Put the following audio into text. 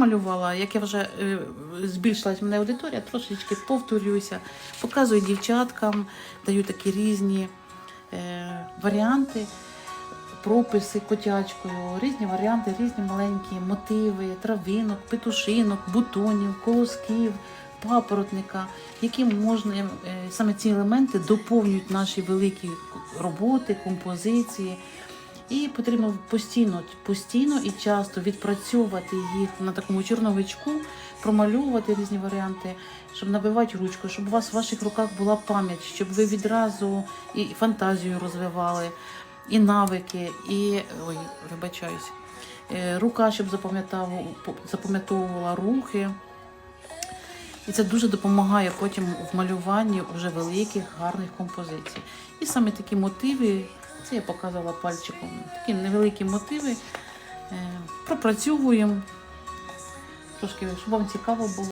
промалювала, як я вже е, збільшилась мене аудиторія, трошечки повторююся, показую дівчаткам, даю такі різні е, варіанти, прописи котячкою, різні варіанти, різні маленькі мотиви, травинок, петушинок, бутонів, колосків, папоротника, які можна е, саме ці елементи доповнюють наші великі роботи, композиції. І потрібно постійно, постійно і часто відпрацьовувати їх на такому чорновичку, промальовувати різні варіанти, щоб набивати ручку, щоб у вас в ваших руках була пам'ять, щоб ви відразу і фантазію розвивали, і навики, і ой, вибачаюсь, е, рука, щоб запам'ятовувала рухи. І це дуже допомагає потім в малюванні вже великих, гарних композицій. І саме такі мотиви, це я показувала пальчиком, такі невеликі мотиви. е, Пропрацьовуємо. Трошки, щоб вам цікаво було.